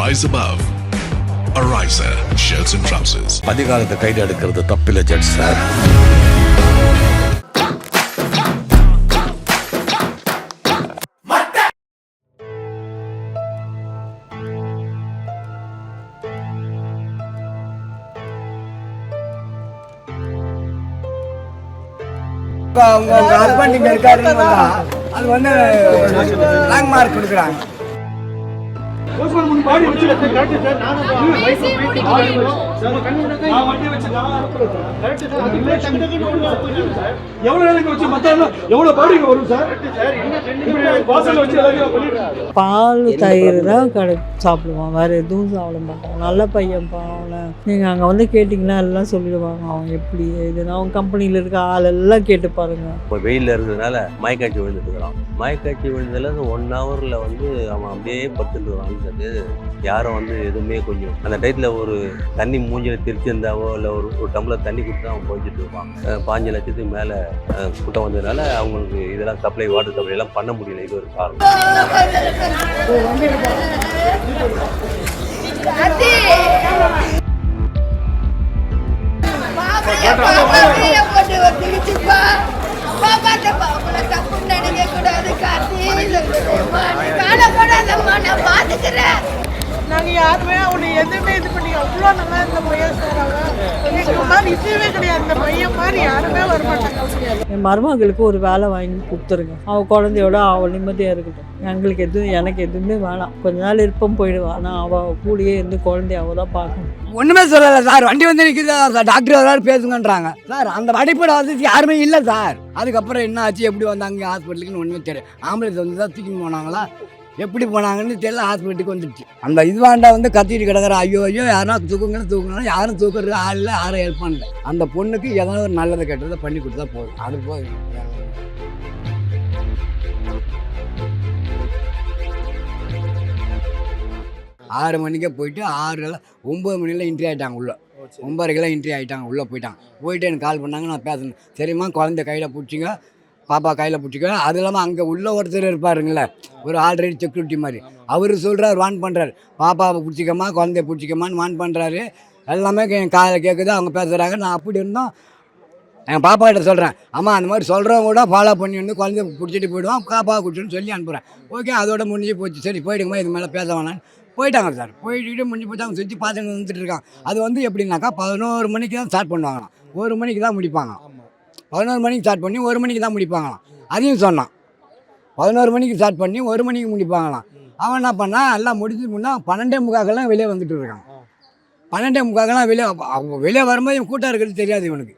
rise above. Ariza shirts and trousers. அதிகாரத்தை கைது எடுக்கிறது தப்பில்லை ஜட்ஜ் சார் இப்போ அவங்க ஹஸ்பண்ட் இங்கே இருக்காருன்னு அது வந்து லாங் மார்க் கொடுக்குறாங்க எவ்வளவு நேரம் வச்சு வரும் சார்? எல்லாத்தையும் பண்ணிட்டு பால் தயிர் தான் கடை சாப்பிடுவான். வேறு எதுவும் சாப்பிட மாட்டான். நல்ல பையன்ப்பா அவனை. நீங்கள் அங்கே வந்து கேட்டிங்கன்னா எல்லாம் சொல்லிடுவாங்க. அவன் எப்படி இதுனா அவன் கம்பெனியில் இருக்க ஆள் எல்லாம் கேட்டு பாருங்க. இப்போ வெயிலில் இருக்கிறதுனால மயக்காட்சி விழுந்துட்டு இருக்கிறான். மயக்காட்சி விழுந்ததுல அந்த ஒன் ஹவரில் வந்து அவன் அப்படியே படுத்துட்டு இருக்கிறான் யாரும் வந்து எதுவுமே கொஞ்சம் அந்த டயத்தில் ஒரு தண்ணி மூஞ்சில் திருச்சிருந்தாவோ இல்லை ஒரு ஒரு டம்ளர் தண்ணி கொடுத்து அவன் போய்ச்சிட்டு இருப்பான் பாஞ்சு லட்சத்துக்கு மேலே கூட்டம் வந்ததுனால அவங்களுக்கு இதெல்லாம் சப்ளை வாட்டர் சப்ளை எல்லாம் பண்ண முடியல இது ஒரு காரணம் பாத்துக்கிறேன் நாங்கள் யாருமே அவனை எதுவுமே இது பண்ணி அவ்வளோ நல்லா இருந்த பையன் சார் அவன் எங்கள் மாதிரி இதுவே கிடையாது. இந்த பையன் மாதிரி யாருமே வர மாட்டாங்க என் மருமகளுக்கு ஒரு வேலை வாங்கி கொடுத்துருங்க. அவள் குழந்தையோட அவள் நிம்மதியாக இருக்கட்டும். எங்களுக்கு எதுவும் எனக்கு எதுவுமே வேணாம். கொஞ்ச நாள் இருப்பம் போயிடுவான் ஆனால் அவள் கூடயே இருந்து குழந்தைய அவள் தான் பார்க்கணும். ஒன்றுமே சொல்லலை சார். வண்டி வந்து நிற்குது சார். டாக்டர் வராரு பேசுங்கன்றாங்க. சார் அந்த அடிப்படை வசதி யாருமே இல்லை சார். அதுக்கப்புறம் என்ன ஆச்சு? எப்படி வந்தாங்க? ஹாஸ்பிட்டலுக்குன்னு ஒன்றுமே தெரியும் ஆம்புலன்ஸ் வந்து தான் தூக்கின்னு போனாங்களா? எப்படி போனாங்கன்னு தெரியல ஹாஸ்பிட்டலுக்கு வந்துடுச்சு. அந்த இதுவாண்டா வந்து கத்திட்டு கிடக்குற. ஐயோ ஐயோ யாரும் தூக்குங்கன்னு தூக்குனா யாரும் தூக்குறது ஆள் இல்லை யாரும் ஹெல்ப் பண்ணல. அந்த பொண்ணுக்கு ஏதாவது ஒரு நல்லதை கெட்டதை பண்ணி கொடுத்தா போதும். அது போதும். ஆறு மணிக்கே போயிட்டு ஆறு ஒம்பது மணியில் இன்ட்ரி ஆகிட்டாங்க உள்ளே. ஒம்பதரைக்கெல்லாம் இன்ட்ரி ஆகிட்டாங்க உள்ளே போயிட்டாங்க. போயிட்டு எனக்கு கால் பண்ணாங்க நான் பேசணும். சரிம்மா குழந்தை கையில் பிடிச்சிங்க. பாப்பா கையில் பிடிச்சிக்கோ அது இல்லாமல் அங்கே உள்ள ஒருத்தர் இருப்பாருங்களே ஒரு ஆல்ரெடி செக்யூரிட்டி மாதிரி. அவர் சொல்கிறார் வான் பண்ணுறாரு பாப்பாவை பிடிச்சிக்கம்மா குழந்தைய பிடிச்சிக்கம்மான்னு வான் பண்ணுறாரு எல்லாமே என் காதில் கேட்குது அவங்க பேசுகிறாங்க நான் அப்படி இருந்தோம் என் பாப்பாகிட்ட சொல்கிறேன் அம்மா அந்த மாதிரி சொல்கிறவங்க கூட ஃபாலோ பண்ணி வந்து குழந்தைய பிடிச்சிட்டு போயிடுவான் பாப்பா குடிச்சுன்னு சொல்லி அனுப்புகிறேன் ஓகே அதோட முடிஞ்சு போச்சு. சரி போயிடுங்கம்மா இது மேலே பேச வேணான்னு போயிட்டாங்க சார். போயிட்டு முடிஞ்சு போச்சு அவங்க சுற்றி பார்த்துட்டு வந்துட்டு இருக்காங்க. அது வந்து எப்படின்னாக்கா பதினோரு மணிக்கு தான் ஸ்டார்ட் பண்ணுவாங்களாம். ஒரு மணிக்கு தான் முடிப்பாங்க பதினோரு மணிக்கு ஸ்டார்ட் பண்ணி ஒரு மணிக்கு தான் முடிப்பாங்களாம். அதையும் சொன்னான். பதினோரு மணிக்கு ஸ்டார்ட் பண்ணி ஒரு மணிக்கு முடிப்பாங்களாம். அவன் என்ன பண்ணான்? எல்லாம் முடிஞ்சு முன்னால் பன்னெண்டே முக்காக்கெல்லாம் வெளியே வந்துட்டு இருக்கான். பன்னெண்டே முக்காக்கெல்லாம் வெளியே அவங்க வெளியே வரும்போது இவன் கூட்டம் இருக்கிறது தெரியாது இவனுக்கு.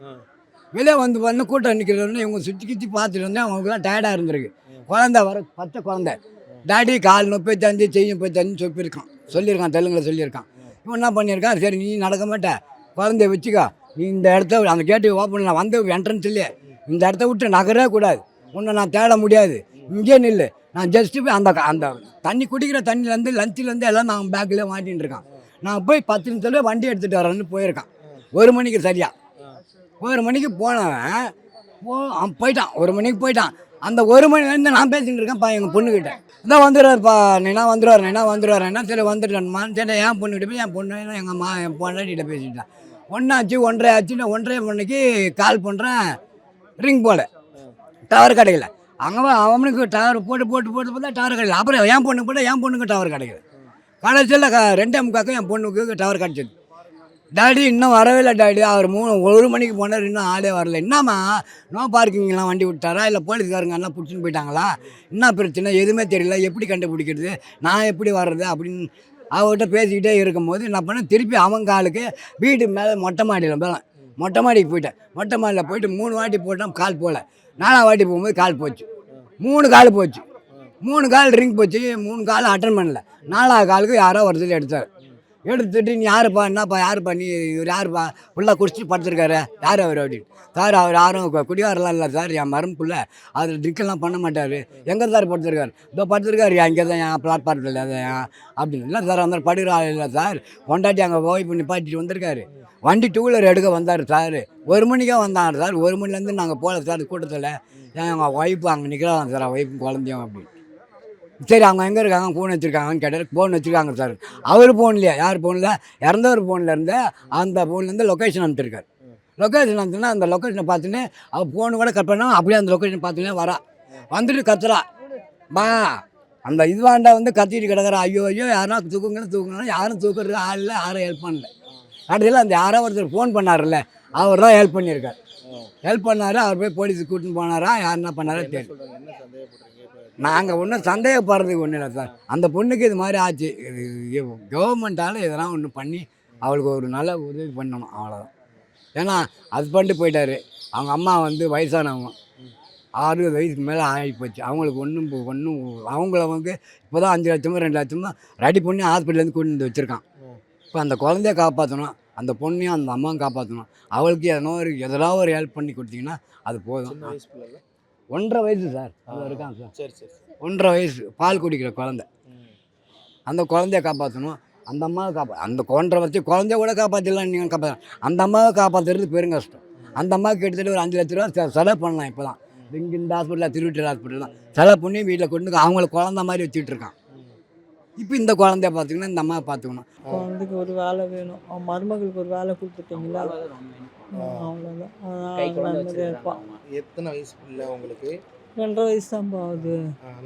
வெளியே வந்து வந்து கூட்டம் நிற்கிறதுன்னு இவங்க சுற்றி கித்தி பார்த்துட்டு வந்து அவங்களுக்குலாம் டயர்டாக இருந்திருக்கு. குழந்த வர பச்சை குழந்த. டாடி கால் முப்பத்தஞ்சு போய் முப்பத்தஞ்சு சொல்லியிருக்கான் சொல்லியிருக்கான் தெலுங்கில் சொல்லியிருக்கான். இவன் என்ன பண்ணியிருக்கான்? சரி நீ நடக்க மாட்ட. குழந்தைய வச்சுக்கோ. இந்த இடத்த அந்த கேட்டு ஓப்பன் நான் வந்து என்ட்ரன்ஸ்லேயே இந்த இடத்த விட்டு நகரவே கூடாது. உன்னை நான் தேட முடியாது. இங்கே நில்லு. நான் ஜஸ்ட்டு போய் அந்த அந்த தண்ணி குடிக்கிற தண்ணிலேருந்து லஞ்சிலேருந்து எல்லாம் நான் பேக்கில் மாட்டின்னு இருக்கான். நான் போய் பத்து நிமிஷத்துல வண்டி எடுத்துகிட்டு வரேன்னு போயிருக்கான். ஒரு மணிக்கு சரியா. ஒரு மணிக்கு போனவன் போ அவன் போயிட்டான். ஒரு மணிக்கு போயிட்டான். அந்த ஒரு மணிலேருந்து நான் பேசிட்டு இருக்கேன்ப்பா எங்கள் பொண்ணுக்கிட்ட இதான் வந்துடுவார்ப்பா நீனா வந்துடுவார் நீனா வந்துடுவார். என்ன சரி வந்துட்டேன்மா சரி என் பொண்ணுக்கிட்ட போய் என் பொண்ணு எங்கள் அம்மா என் பொண்ணாட்டிகிட்ட பேசிட்டேன் ஒன்றாச்சு ஒன்றரை ஆச்சு ஒன்றரை மணிக்கு கால் பண்ணுறேன் ரிங் போல. டவர் கிடைக்கல. அங்கே அவனுக்கு டவர் போட்டு போட்டு போட்டு பார்த்தா டவர் கிடைக்கல. அப்புறம் என் பொண்ணுக்கு போட்டால் என் பொண்ணுக்கு டவர் கிடைக்கல. கடைசியில் க ரெண்டே முக்காக்கும் என் பொண்ணுக்கு டவர் கிடச்சிது. டாடி இன்னும் வரவே இல்லை டாடி. அவர் மூணு ஒரு மணிக்கு போனார் இன்னும் ஆளே வரல. என்னம்மா? நோ பார்க்கிங்லாம் வண்டி விட்டாரா? இல்லை போலீஸ்காரங்க எல்லாம் பிடிச்சின்னு போயிட்டாங்களா? என்ன பிரச்சனை? எதுவுமே தெரியல. எப்படி கண்டுபிடிக்கிறது? நான் எப்படி வர்றது அப்படின்னு அவர்கிட்ட பேசிக்கிட்டே இருக்கும்போது என்ன பண்ணேன் திருப்பி அவன் காலுக்கு வீடு மேலே மொட்டை மாடியில் மேலே மொட்டை மாடிக்கு போயிட்டேன். மொட்டை மாடியில் போயிட்டு மூணு வாட்டி போட்டோம் கால் போகல நாலாம் வாட்டி போகும்போது கால் போச்சு. மூணு கால் போச்சு. மூணு கால் ரிங் போச்சு. மூணு கால் அட்டன் பண்ணல. நாலாவது காலுக்கு யாரோ ஒருத்தர் எடுத்தார். எடுத்துட்டு நீ யாருப்பா என்னப்பா யாருப்பா நீ இவர் யாருப்பா? ஃபுல்லாக குடிச்சிட்டு படுத்துருக்காரு. யார் அவர் அப்படின்னு சார் அவர் யாரும் கு- இல்லை சார் என் மரம் பிள்ளை. அதில் ட்ரிங்கெல்லாம் பண்ண மாட்டார். எங்கே சார் படுத்துருக்காரு? இதோ படுத்துருக்காரு இங்கே தான் என் பிளாட்ஃபார்மில் அதை அப்படின்னு இல்லை சார் அந்த படுகிற ஆள் இல்லை சார். கொண்டாட்டி அங்கே போய் பண்ணி பாட்டிட்டு வந்திருக்காரு. வண்டி டூ வீலர் எடுக்க வந்தார் சார். ஒரு மணிக்கே வந்தாங்க சார். ஒரு மணிலேருந்து நாங்கள் போகல சார் கூட்டத்தில். எங்கள் ஒய்ஃபு அங்கே நிற்கிறாங்க சார் ஒய்ஃபும் குழந்தையும் அப்படின்னு சரி அவங்க எங்கே இருக்காங்க? ஃபோன் வச்சுருக்காங்கன்னு கேட்டார். ஃபோன் வச்சுருக்காங்க சார் அவர் ஃபோன்லையா யார் ஃபோனில் இறந்தவர் ஃபோனில் இருந்து அந்த ஃபோன்லேருந்து லொக்கேஷன் அனுப்பிச்சிருக்காரு. லொக்கேஷன் அனுப்பிச்சுன்னா அந்த லொக்கேஷனை பார்த்துன்னு அவள் ஃபோனு கூட கட் பண்ணா அப்படியே அந்த லொக்கேஷன் பார்த்துன்னே வரா. வந்துட்டு கத்துறா. பா அந்த இதுவாண்டா வந்து கத்திட்டு கிடக்குறா. ஐயோ ஐயோ யாரா தூக்குங்கன்னு தூக்குங்கன்னா யாரும் தூக்குறது ஆள் இல்லை யாரும் ஹெல்ப் பண்ணல. கடைசியில் அந்த யாரோ ஒருத்தர் ஃபோன் பண்ணார்ல அவர் தான் ஹெல்ப் பண்ணியிருக்கார். ஹெல்ப் பண்ணார் அவர் போய் போலீஸுக்கு கூட்டின்னு போனாரா யார் என்ன பண்ணாரோ தெரியும் நாங்கள் ஒன்றும் சந்தேகப்படுறதுக்கு ஒன்றும் இல்லை சார். அந்த பொண்ணுக்கு இது மாதிரி ஆச்சு. கவர்மெண்ட்டால் எதனா ஒன்று பண்ணி அவளுக்கு ஒரு நல்ல உதவி பண்ணணும் அவ்வளோதான் ஏன்னா ஹஸ்பண்டு போயிட்டாரு. அவங்க அம்மா வந்து வயசானவங்க. அறுபது வயசுக்கு மேலே ஆகிப்போச்சு அவங்களுக்கு ஒன்றும் ஒன்றும் அவங்கள வந்து இப்போ தான் அஞ்சு லட்சமோ ரெண்டு லட்சமோ ரெடி பண்ணி ஹாஸ்பிட்டலேருந்து கூட்டிட்டு வந்து வச்சுருக்கான். இப்போ அந்த குழந்தைய காப்பாற்றணும் அந்த பொண்ணையும் அந்த அம்மாவும் காப்பாற்றணும் அவளுக்கு எதனா ஒரு எதனா ஒரு ஹெல்ப் பண்ணி கொடுத்தீங்கன்னா அது போதும். ஹாஸ்பிட்டலில் ஒன்றரை வயசு சார். அது இருக்கான் சார். சரி சரி. ஒன்றரை வயசு பால் குடிக்கிற குழந்தை. அந்த குழந்தைய காப்பாற்றணும் அந்த அம்மாவை காப்பா அந்த ஒன்றரை வச்சு குழந்தைய கூட காப்பாற்றலாம் நீங்கள் காப்பாற்ற அந்த அம்மாவை காப்பாற்றுறது பெரும் கஷ்டம். அந்த அம்மாவுக்கு கிட்டத்தட்ட ஒரு அஞ்சு லட்ச ரூபா செலவு பண்ணலாம் இப்போ தான் இங்கே இந்த ஹாஸ்பிட்டலில் திருவிட்டர் ஹாஸ்பிட்டல் தான். செலவு பண்ணி வீட்டில் கொண்டு அவங்கள குழந்த மாதிரி வச்சுட்டு இருக்கான். இப்போ இந்த குழந்தைய பார்த்தீங்கன்னா இந்த அம்மாவை பார்த்துக்கணும். குழந்தைக்கு ஒரு வேலை வேணும். மருமகளுக்கு ஒரு வேலை கொடுத்துட்டீங்களா? அவ்வளோதான் அதான் நிம்மதியாக இருப்பான் எத்தனை வயசு பிள்ளை உங்களுக்கு? ரெண்டரை வயசு தான் போகுது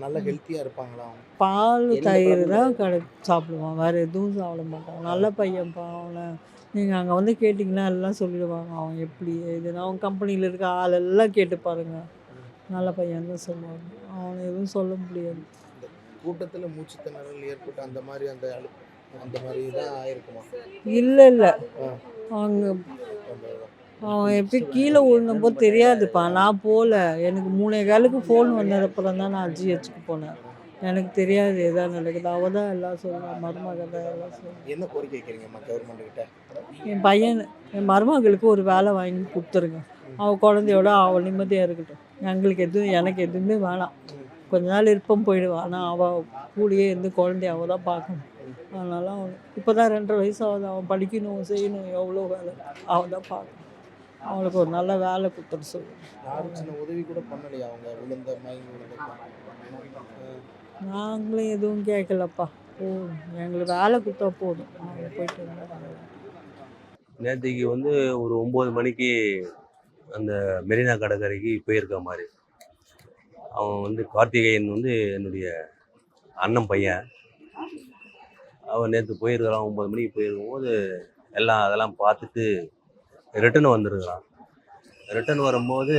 நல்ல ஹெல்த்தியா இருப்பாங்களா பால் தயிர் தான் கடை சாப்பிடுவான். வேறு எதுவும் சாப்பிட மாட்டான். நல்ல பையன்ப்பா அவனை. நீங்கள் அங்கே வந்து கேட்டிங்கன்னா எல்லாம் சொல்லிடுவாங்க. அவன் எப்படி இதுன்னு. அவன் கம்பெனியில் இருக்க ஆள் எல்லாம் கேட்டு பாருங்க. நல்ல பையன் தான் சொல்லுவாங்க. அவனை எதுவும் சொல்ல முடியாது. கூட்டத்துல மூச்சு திணறல் ஏற்பட்டு அந்த மாதிரி அந்த அந்த மாதிரி தான் ஆயிருக்குமா? இல்லை இல்லை. அவங்க அவன் எப்படி கீழே விழுந்தபோது தெரியாதுப்பா. நான் போகல எனக்கு மூணே காலுக்கு ஃபோன் வந்ததுக்கப்புறம் தான் நான் ஜிஹெச்சுக்கு போனேன். எனக்கு தெரியாது எதாவது நடக்குது. அவள் தான் எல்லாம் சொல்லுவான் மருமகள் தான் எல்லாம் சொல்லுவான் என்ன கோரிக்கை வைக்கிறீங்கம்மா கவர்மெண்ட் கிட்ட? என் பையன் என் மருமகளுக்கு ஒரு வேலை வாங்கி கொடுத்துருங்க. அவள் குழந்தையோட அவள் நிம்மதியாக இருக்கட்டும். எங்களுக்கு எதுவும் எனக்கு எதுவுமே வேணாம். கொஞ்ச நாள் இருப்பம் போயிடுவான் ஆனால் அவள் கூடயே இருந்து குழந்தைய அவள் தான் பார்க்கணும். அதனால அவன் இப்போ தான் ரெண்டரை வயசு ஆகுது. அவன் படிக்கணும் செய்யணும் எவ்வளோ வேலை. அவள் தான் பார்க்கணும். அவளுக்கு ஒரு நல்ல வேலை கொடுத்துட்டு சொல்லு யாரும் சின்ன உதவி கூட பண்ணலையா அவங்க? விழுந்த மயங்கி விழுந்த நாங்களும் எதுவும் கேட்கலப்பா. போதும். எங்களுக்கு வேலை கொடுத்தா போதும். நாங்கள் போயிட்டு நேற்றுக்கு வந்து ஒரு ஒம்பது மணிக்கு அந்த மெரினா கடற்கரைக்கு போயிருக்க மாதிரி. அவன் வந்து கார்த்திகேயன் வந்து என்னுடைய அண்ணன் பையன். அவன் நேற்று போயிருக்கிறான் ஒம்பது மணிக்கு போயிருக்கும்போது எல்லாம் அதெல்லாம் பார்த்துட்டு ரிட்டர்ன் வந்துருக்குறான். ரிட்டர்ன் வரும்போது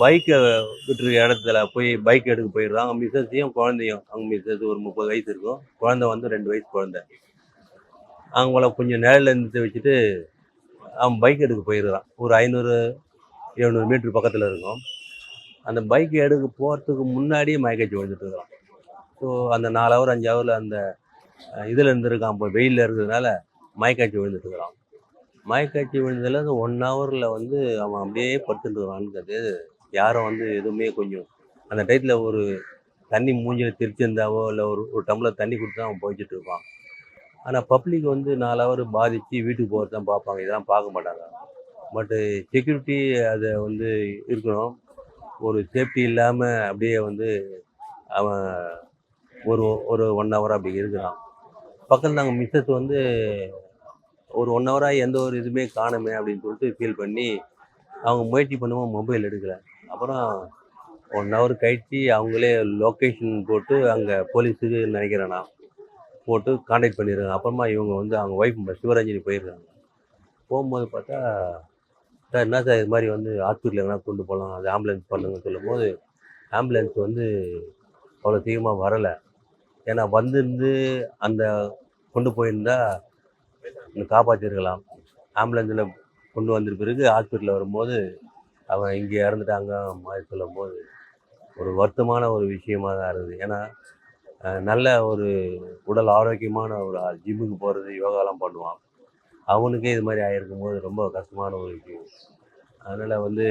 பைக்கை விட்டுருக்க இடத்துல போய் பைக் எடுக்க போயிடுறான். அவங்க மிஸ்ஸஸையும் குழந்தையும். அவங்க மிஸ்ஸஸ் ஒரு முப்பது வயசு இருக்கும். குழந்தை வந்து ரெண்டு வயசு குழந்தை. அவங்கள கொஞ்சம் நிழல்ல இருந்து வச்சுட்டு அவன் பைக் எடுக்க போயிடுறான் ஒரு ஐநூறு எழுநூறு மீட்ரு பக்கத்தில் இருக்கும். அந்த பைக் எடுக்க போகிறதுக்கு முன்னாடியே மயக்கச்சி விழுந்துட்டுருக்கான் ஸோ அந்த நாலு ஹவர் அஞ்சு ஹவரில் அந்த இதில் இருந்திருக்கான். இப்போ வெயிலில் இருக்கிறதுனால மயக்காய்ச்சி விழுந்துட்டு மயக்காட்சி விழுந்ததில் அது ஒன் ஹவரில் வந்து அவன் அப்படியே படுத்துட்டு யாரும் வந்து எதுவுமே கொஞ்சம் அந்த டயத்தில் ஒரு தண்ணி மூஞ்சில் திருச்சிருந்தாவோ இல்லை ஒரு ஒரு டம்ளர் தண்ணி கொடுத்தா அவன் போய்ச்சிட்டு இருப்பான். ஆனால் பப்ளிக் வந்து நாலு ஹவர் பாதித்து வீட்டுக்கு போகிறது தான் பார்ப்பாங்க. இதெல்லாம் பார்க்க மாட்டாங்க. பட்டு செக்யூரிட்டி அதை வந்து இருக்கணும். ஒரு சேஃப்டி இல்லாமல் அப்படியே வந்து அவன் ஒரு ஒரு ஒன் ஹவர் அப்படி இருக்கிறான். பக்கத்தில் நாங்கள் மிஸ்ஸஸ் வந்து ஒரு ஒன் ஹவராக எந்த ஒரு இதுவுமே காணுமே அப்படின்னு சொல்லிட்டு ஃபீல் பண்ணி அவங்க முயற்சி பண்ணுவோம் மொபைல் எடுக்கலை. அப்புறம் ஒன் ஹவர் கழிச்சு அவங்களே லொக்கேஷன் போட்டு அங்கே போலீஸுக்கு நினைக்கிறேன் நான் போட்டு காண்டாக்ட் பண்ணிடுறாங்க. அப்புறமா இவங்க வந்து அவங்க ஒய்ஃப் சிவரஞ்சனி போயிருக்காங்க. போகும்போது பார்த்தா சார் என்ன சார் இது மாதிரி வந்து ஹாஸ்பிட்டலில் எங்கன்னா கொண்டு போகலாம் அது ஆம்புலன்ஸ் பண்ணுங்கன்னு சொல்லும்போது ஆம்புலன்ஸ் வந்து அவ்வளோ சீக்கிரமாக வரலை. ஏன்னா வந்திருந்து அந்த கொண்டு போயிருந்தால் இன்னும் காப்பாற்றிருக்கலாம் ஆம்புலன்ஸில் கொண்டு வந்த பிறகு ஹாஸ்பிட்டலில் வரும்போது அவன் இங்கே இறந்துட்டாங்க மாதிரி சொல்லும்போது ஒரு வருத்தமான ஒரு விஷயமாக தான் இருக்குது ஏன்னா நல்ல ஒரு உடல் ஆரோக்கியமான ஒரு ஜிம்முக்கு போகிறது யோகாலாம் பண்ணுவான். அவனுக்கே இது மாதிரி ஆகிருக்கும் போது ரொம்ப கஷ்டமான ஒரு விஷயம். அதனால் வந்து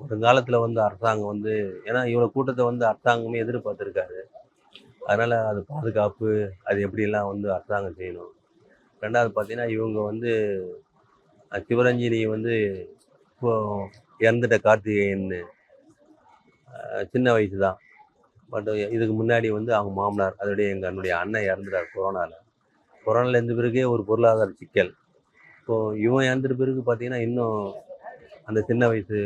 வருங்காலத்தில் வந்து அரசாங்கம் வந்து ஏன்னா இவ்வளோ கூட்டத்தை வந்து அரசாங்கமே எதிர்பார்த்துருக்காரு. அதனால் அது பாதுகாப்பு அது எப்படிலாம் வந்து அரசாங்கம் செய்யணும். ரெண்டாவது பார்த்தீங்கன்னா இவங்க வந்து அஹ், சிவரஞ்சனி வந்து இப்போ இறந்துட்ட கார்த்திகேயன் சின்ன வயசு தான் பட் இதுக்கு முன்னாடி வந்து அவங்க மாமனார் அதோடைய எங்கள் என்னுடைய அண்ணன் இறந்துட்டார் கொரோனாவில் கொரோனாவில் இருந்த பிறகே ஒரு பொருளாதார சிக்கல். இப்போது இவன் இறந்துட்ட பிறகு பார்த்தீங்கன்னா இன்னும் அந்த சின்ன வயசு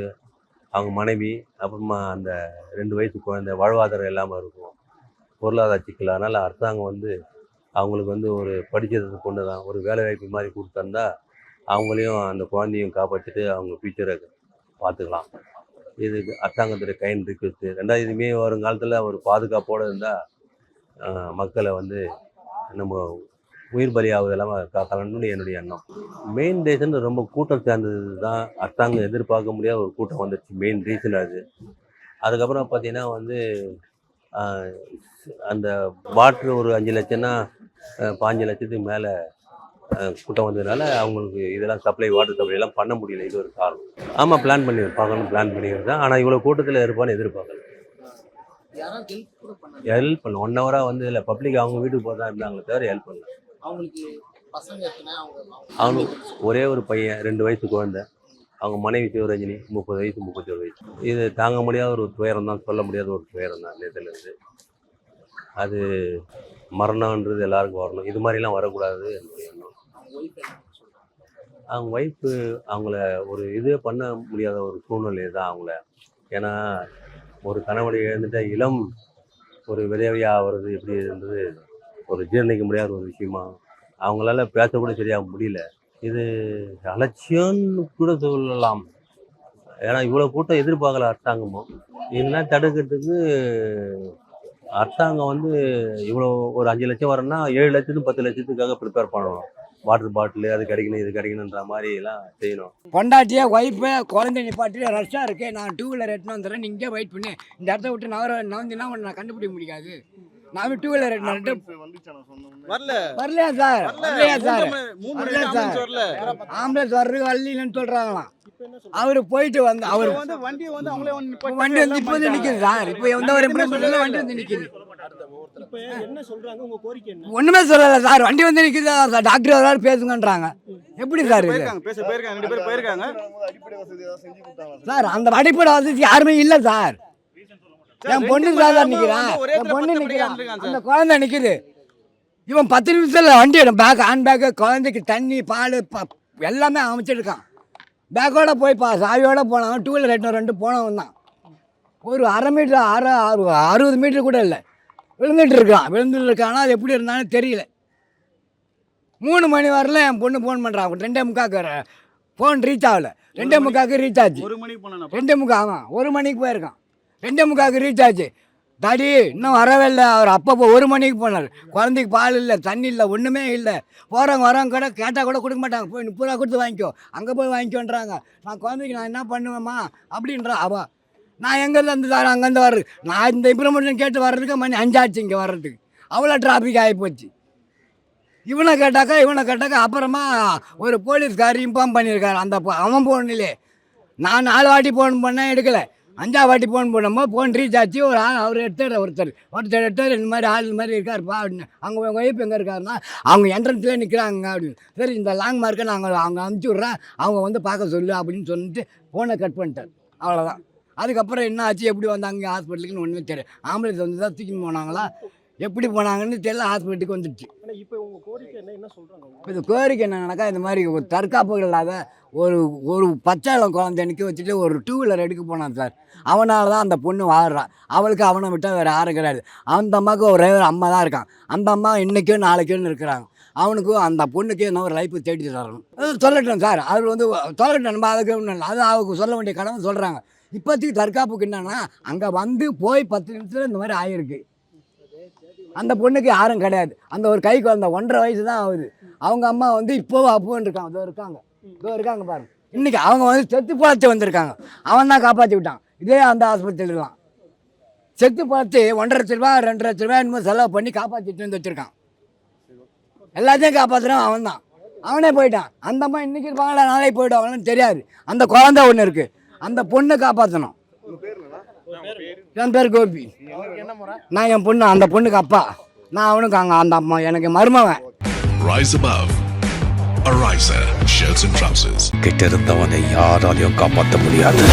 அவங்க மனைவி அப்புறமா அந்த ரெண்டு வயசு குழந்தை வாழ்வாதாரம் இல்லாமல் இருக்கும். பொருளாதார சிக்கல். அதனால் அரசாங்கம் வந்து அவங்களுக்கு வந்து ஒரு படித்தது கொண்டு தான் ஒரு வேலை வாய்ப்பு மாதிரி கொடுத்தா அவங்களையும் அந்த குழந்தையும் காப்பாற்றிட்டு அவங்க ஃபியூச்சரை பார்த்துக்கலாம். இதுக்கு அரசாங்கத்துடைய கைன் இருக்குது ரெண்டாவது இதுமே வருங்காலத்தில் ஒரு பாதுகாப்போடு இருந்தால் மக்களை வந்து நம்ம உயிர் பலியாவது இல்லாமல் காக்கலாம்னு என்னுடைய எண்ணம். மெயின் ரீசன் ரொம்ப கூட்டம் சேர்ந்தது தான் அரசாங்கம் எதிர்பார்க்க முடியாத ஒரு கூட்டம் வந்துடுச்சு மெயின் ரீசன் அது. அதுக்கப்புறம் பார்த்தீங்கன்னா வந்து அந்த வாட்ரு ஒரு அஞ்சு லட்சம்னா பாஞ்சு லட்சத்துக்கு மேலே கூட்டம் வந்ததுனால அவங்களுக்கு இதெல்லாம் சப்ளை வாட்டர் சப்ளை எல்லாம் பண்ண முடியல. இது ஒரு காரணம். ஆமாம் பிளான் பண்ணி பார்க்கணும் பிளான் பண்ணியிருந்தேன் ஆனால் இவ்வளோ கூட்டத்தில் இருப்பான்னு எதிர்பார்க்கல. ஹெல்ப் பண்ணல. ஒன் ஹவராக வந்து இல்லை பப்ளிக் அவங்க வீட்டுக்கு போகிறதா இருந்தாங்களே தவிர ஹெல்ப் பண்ணல. அவனும் ஒரே ஒரு பையன் ரெண்டு வயசு குழந்தை. அவங்க மனைவி சிவரஞ்சனி முப்பது வயசு முப்பத்தி ஒரு வயசு. இது தாங்க முடியாத ஒரு துயரம் தான் சொல்ல முடியாத ஒரு துயரம் தான் நேற்றுலேருந்து அது மரணம்ன்றது எல்லாருக்கும் வரணும். இது மாதிரிலாம் வரக்கூடாது அவங்க ஒய்ஃபு அவங்கள ஒரு இதே பண்ண முடியாத ஒரு சூழ்நிலை தான் அவங்கள. ஏன்னா ஒரு கணவனை இழந்துட்ட இளம் ஒரு விதவையாக ஆகிறது எப்படி இருந்தது ஒரு ஜீரணிக்க முடியாத ஒரு விஷயமா அவங்களால பேசக்கூட சரியாக முடியல. இது அலட்சியம்னு கூட சொல்லலாம். ஏன்னா இவ்வளோ கூட்டம் எதிர்பார்க்கல அரசாங்கமும். இதெல்லாம் தடுக்கிறதுக்கு அரசாங்கம் வந்து இவ்வளோ ஒரு அஞ்சு லட்சம் வரணும்னா ஏழு லட்சத்துக்கு பத்து லட்சத்துக்காக ப்ரிப்பேர் பண்ணணும். வாட்டர் பாட்டில் அது கிடைக்கணும் இது கிடைக்கணுன்ற மாதிரி எல்லாம் செய்யணும். பொண்டாட்டியே ஒய்ஃபு குழந்தை நிப்பாட்டி ரஷ்ஷாக இருக்கு நான் டூ வீலர் எட்டுன்னு வந்துடுறேன் நீங்கள் வெயிட் பண்ணி. இந்த இடத்த விட்டு நவர நவந்தினா உன்னை நான் கண்டுபிடிக்க முடியாது. நான் டூ வீலர் எடுத்துன்னு வரல. வரலையா சார்? வரலையா சார்? மூணு வரலையா சார்? ஆம்புலன்ஸ் வர்றது வரலன்னு சொல்கிறாங்களாம் அவர் போயிட்டு வந்து அவர் அவர் வந்து வண்டியை வந்து அவங்களே வந்து வண்டி வந்து இப்போ வந்து நிற்குது சார். இப்போ எந்த ஒரு வண்டி வந்து நிற்குது இப்போ என்ன சொல்றாங்க? உங்க கோரிக்கை என்ன? ஒன்றுமே சொல்லலை சார். வண்டி வந்து நிற்குது சார்? டாக்டர் வராரு பேசுங்கன்றாங்க. எப்படி சார் இது? போயிருக்காங்க பேச போயிருக்காங்க ரெண்டு பேரும் போயிருக்காங்க. சார் அந்த அடிப்படை வசதி யாருமே இல்லை சார். என் பொண்ணு மணி நிற்கிறான் என் பொண்ணு நிற்கிறான் அந்த குழந்தை நிற்குது இவன் பத்து நிமிஷத்தில் வண்டி எடும் பேக் ஹேண்ட் பேக்கு குழந்தைக்கு தண்ணி பால் ப எல்லாமே அமைச்சிருக்கான். பேக்கோட போய் பா சாவியோட போனவன் டூ வீலர் எட்டு ரெண்டு போனவன் தான். ஒரு அரை மீட்டர் அரை அறு அறுபது மீட்டர் கூட இல்லை. விழுந்துட்டு இருக்கான். விழுந்துட்டு இருக்கானா அது எப்படி இருந்தாலும் தெரியல. மூணு மணி வரல என் பொண்ணு ஃபோன் பண்ணுறான் ரெண்டே முக்காக்கு ஃபோன் ரீச் ஆகல. ரெண்டே முக்காக்கு ரீச் ஆச்சு ஒரு மணிக்கு போனா ரெண்டே முக்கா ஆமாம் ஒரு மணிக்கு போயிருக்கான். ரெண்டே முக்காவுக்கு ரீச் ஆச்சு. தடி இன்னும் வரவே இல்லை அவர் அப்பப்போ ஒரு மணிக்கு போனார். குழந்தைக்கு பால் இல்லை தண்ணி இல்லை ஒன்றுமே இல்லை. போகிறவங்க வரவங்க கூட கேட்டால் கூட கொடுக்க மாட்டாங்க. போய் முப்பது ரூபா கொடுத்து வாங்கிக்கோ. அங்கே போய் வாங்கிக்கோன்றாங்க. நான் குழந்தைக்கு நான் என்ன பண்ணுவேம்மா? அப்படின்றா அவள் நான் எங்கேருந்து வந்து தரேன் அங்கேருந்து வர்றது? நான் இந்த இம்ப்ரூவ்மெண்ட் கேட்டு வர்றதுக்கு மணி அஞ்சாச்சு இங்கே வர்றதுக்கு. அவ்வளோ டிராஃபிக் ஆகிப்போச்சு இவனை கேட்டாக்கா இவனை கேட்டாக்கா அப்புறமா ஒரு போலீஸ்கார் இன்ஃபார்ம் பண்ணியிருக்காரு. அந்த அவன் போனிலே நான் நாலு வாட்டி ஃபோன் பண்ணேன் எடுக்கலை. அஞ்சா வாட்டி ஃபோன் பண்ணும்போது ஃபோன் ரீச் ஆச்சு. ஒரு ஆள் அவர் எடுத்தார் ஒருத்தர். ஒருத்தர் எடுத்தார் இந்த மாதிரி ஆள் இந்த மாதிரி இருக்காருப்பா அப்படின்னு. அவங்க உங்கள் ஒய்ஃப் எங்கே இருக்காருன்னா அவங்க என்ட்ரன்ஸ்லேயே நிற்கிறாங்க அப்படின்னு. சரி இந்த லாங் மார்க்கை நாங்கள் அவங்க அனுப்பிச்சி விட்றேன். அவங்க வந்து பார்க்க சொல்லு அப்படின்னு சொல்லிட்டு ஃபோனை கட் பண்ணிட்டார். அவ்வளோதான் அதுக்கப்புறம் என்ன ஆச்சு? எப்படி வந்தாங்க? ஹாஸ்பிட்டலுக்குன்னு ஒன்றுமே தெரியும் ஆம்புலன்ஸ் வந்து தான் தூக்கின்னு போனாங்களா? எப்படி போனாங்கன்னு தெரியல ஹாஸ்பிட்டலுக்கு வந்துடுச்சு. இப்போ உங்க கோரிக்கை என்ன என்ன சொல்றாங்க? அவங்க? இப்போ இது கோரிக்கை என்னன்னாக்கா இந்த மாதிரி ஒரு தற்காப்பு இல்லாத ஒரு ஒரு பச்சை இளம் குழந்தை நிற்க வச்சுட்டு ஒரு டூ வீலர் எடுக்க போனான் சார். அவனால தான் அந்த பொண்ணு வாழ்றான் அவளுக்கு அவனை விட்டால் வேறு யாரும் கிடையாது. அந்த அம்மாவுக்கு ஒரே ஒரு அம்மா தான் இருக்கான். அந்த அம்மா இன்றைக்கோ நாளைக்கோன்னு இருக்கிறாங்க. அவனுக்கும் அந்த பொண்ணுக்கு என்ன ஒரு லைஃப் தேடி தரணும். சொல்லட்டும் சார். அவர் வந்து சொல்லட்டும் நம்ம அதுக்கு ஒன்றும் அது அவங்க சொல்ல வேண்டிய கடமை சொல்கிறாங்க இப்போதைக்கு தற்காப்புக்கு என்னன்னா அங்கே வந்து போய் பத்து நிமிஷத்தில் இந்த மாதிரி ஆகிருக்கு அந்த பொண்ணுக்கு யாரும் கிடையாது. அந்த ஒரு கைக்கு வந்த ஒன்றரை வயசு தான் ஆகுது. அவங்க அம்மா வந்து இப்போவும் அப்போன்னு இருக்காங்க. இதோ இருக்காங்க. இதோ இருக்காங்க பாருங்க இன்னைக்கு அவங்க வந்து செத்து பழத்து வந்திருக்காங்க. அவன் தான் காப்பாற்றி விட்டான். இதே அந்த ஆஸ்பத்திரியிலாம் செத்து பழத்து ஒன்றரை லட்ச ரூபா ரெண்டு லட்ச ரூபா என்னமோ செலவு பண்ணி காப்பாற்றிட்டு வந்து வச்சுருக்கான். எல்லாத்தையும் காப்பாற்றுறான் அவன் தான் அவனே போயிட்டான். அந்த அம்மா இன்னைக்கு இருப்பாங்களா? நாளைக்கு போயிடுவாங்கன்னு தெரியாது. அந்த குழந்தை ஒன்று இருக்குது அந்த பொண்ணை காப்பாற்றணும் என் பேர் கோபி. என்ன முறை நான் என் பொண்ணு அந்த பொண்ணுக்கு அப்பா. நான் அவனுக்கு அங்கே அந்த அம்மா எனக்கு மருமவன். Rise above. Ariza Shirts and Trousers. கிட்ட இருந்தவனை யாராலையும் காப்பாற்ற முடியாது.